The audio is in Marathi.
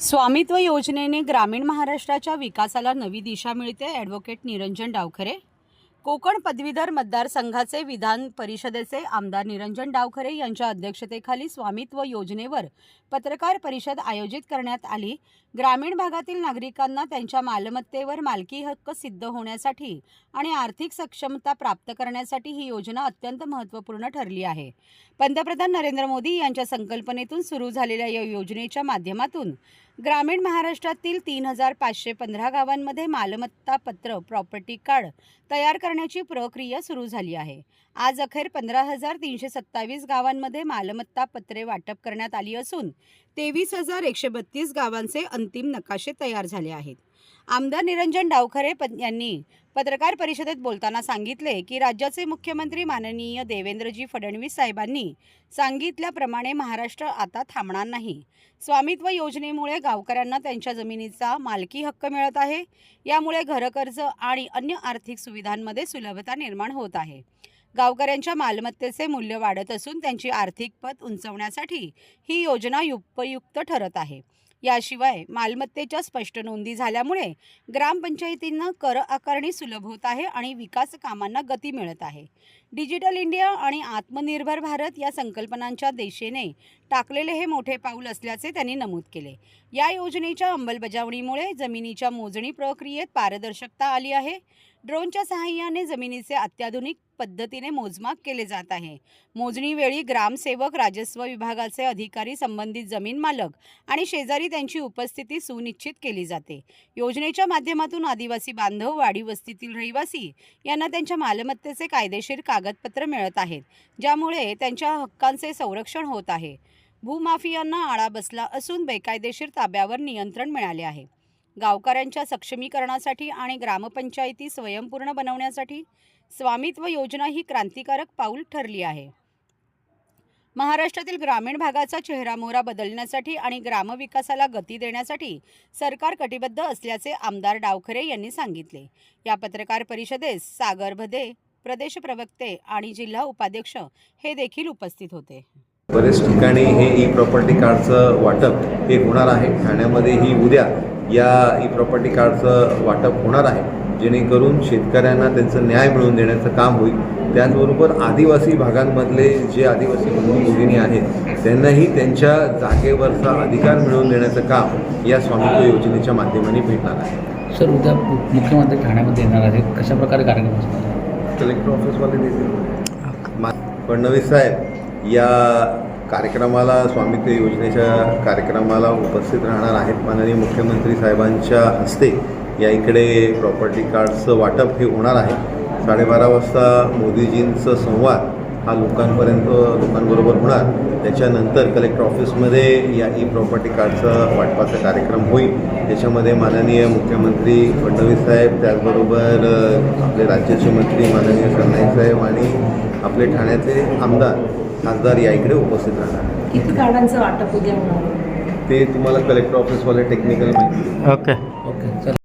स्वामित्व योजनेने ग्रामीण महाराष्ट्राच्या विकासाला नवी दिशा मिळते ॲडव्होकेट निरंजन डावखरे. कोकण पदवीधर मतदारसंघाचे विधान परिषदेचे आमदार निरंजन डावखरे यांच्या अध्यक्षतेखाली स्वामित्व योजनेवर पत्रकार परिषद आयोजित करण्यात आली. ग्रामीण भागातील नागरिकांना त्यांच्या मालमत्तेवर मालकी हक्क सिद्ध होण्यासाठी आणि आर्थिक सक्षमता प्राप्त करण्यासाठी ही योजना अत्यंत महत्त्वपूर्ण ठरली आहे. पंतप्रधान नरेंद्र मोदी यांच्या संकल्पनेतून सुरू झालेल्या या योजनेच्या माध्यमातून ग्रामीण महाराष्ट्रातील तीन हजार पाचशे पंधरा गावांमध्ये मालमत्ता पत्र प्रॉपर्टी कार्ड तयार करण्याची प्रक्रिया सुरू झाली आहे. आज अखेर पंधरा हजार तीनशे सत्तावीस गावांमध्ये मालमत्ता पत्रे वाटप करण्यात आली असून तेवीस हजार एकशे बत्तीस गावांचे अंतिम नकाशे तयार झाले आहेत. आमदार निरंजन डावखरे यांनी पत्रकार परिषदेत बोलताना सांगितले की राज्याचे मुख्यमंत्री माननीय देवेंद्रजी फडणवीस साहेबांनी सांगितल्याप्रमाणे महाराष्ट्र आता थांबणार नाही. स्वामित्व योजनेमुळे गावकऱ्यांना त्यांच्या जमिनीचा मालकी हक्क मिळत आहे. यामुळे घरकर्ज आणि अन्य आर्थिक सुविधांमध्ये सुलभता निर्माण होत आहे. गावकऱ्यांच्या मालमत्तेचे मूल्य वाढत असून त्यांची आर्थिक पत उंचवण्यासाठी ही योजना उपयुक्त ठरत आहे. याशिवाय मालमत्तेच्या स्पष्ट नोंदी झाल्यामुळे ग्रामपंचायतींना कर आकारणी सुलभ होत आहे आणि विकास कामांना गती मिळत आहे. डिजिटल इंडिया आणि आत्मनिर्भर भारत या संकल्पनांच्या दिशेने टाकलेले हे मोठे पाऊल असल्याचे त्यांनी नमूद केले. या योजनेच्या अंमलबजावणीमुळे जमिनीच्या मोजणी प्रक्रियेत पारदर्शकता आली आहे. ड्रोनच्या सहाय्याने जमिनीचे अत्याधुनिक पद्धतीने मोजमाप केले जात आहे. मोजणीवेळी ग्रामसेवक राजस्व विभागाचे अधिकारी संबंधित जमीन मालक आणि शेजारी त्यांची उपस्थिती सुनिश्चित केली जाते. योजनेच्या माध्यमातून आदिवासी बांधव वाडी वस्तीतील रहिवासी यांना त्यांच्या मालमत्तेचे कायदेशीर कागदपत्र मिळत आहेत ज्यामुळे त्यांच्या हक्कांचे संरक्षण होत आहे. भूमाफियांना आळा बसला असून बेकायदेशीर ताब्यावर नियंत्रण मिळाले आहे. गावकऱ्यांच्या सक्षमीकरणासाठी आणि ग्रामपंचायती स्वयंपूर्ण बनवण्यासाठी स्वामित्व योजना ही क्रांतिकारक पाऊल ठरली आहे. महाराष्ट्रातील ग्रामीण भागाचा चेहरामोहरा बदलण्यासाठी आणि ग्रामविकासाला गती देण्यासाठी सरकार कटिबद्ध असल्याचे आमदार डावखरे यांनी सांगितले. या पत्रकार परिषदेस सागर भदे प्रदेश प्रवक्ते आणि जिल्हा उपाध्यक्ष हे देखील उपस्थित होते. बरेच ठिकाणी हे ई प्रॉपर्टी कार्डचं वाटप हे होणार आहे. ठाण्यामध्येही उद्या या ई प्रॉपर्टी कार्डचं वाटप होणार आहे. जेणेकरून शेतकऱ्यांना त्यांचं न्याय मिळवून देण्याचं काम होईल. त्याचबरोबर आदिवासी भागांमधले जे आदिवासी बंधू भगिनी आहेत त्यांनाही त्यांच्या जागेवरचा अधिकार मिळवून देण्याचं काम या स्वामित्व योजनेच्या माध्यमाने भेटणार आहे. सर उद्या मुख्यमंत्री ठाण्यामध्ये येणार आहेत. कशा प्रकारे कार्यक्रम असणार? कलेक्टर ऑफिसवाले देतील. फडणवीस साहेब या कार्यक्रमाला स्वामित्व योजनेच्या कार्यक्रमाला उपस्थित राहणार आहेत माननीय मुख्यमंत्री साहेबांच्या हस्ते. या इकडे प्रॉपर्टी कार्डचं वाटप हे होणार आहे. साडेबारा वाजता मोदीजींचं संवाद. हा लोकांपर्यंत लोकांबरोबर होणार त्याच्यानंतर कलेक्टर ऑफिसमध्ये या ई प्रॉपर्टी कार्डचं वाटपाचा कार्यक्रम होईल त्याच्यामध्ये माननीय मुख्यमंत्री फडणवीस साहेब त्याचबरोबर आपले राज्याचे मंत्री माननीय सरनाईक साहेब आणि आपले ठाण्याचे आमदार खासदार या इकडे उपस्थित राहणार किती कार्डांचं वाटप उद्या? ते तुम्हाला कलेक्टर ऑफिसवाले टेक्निकल माहिती. ओके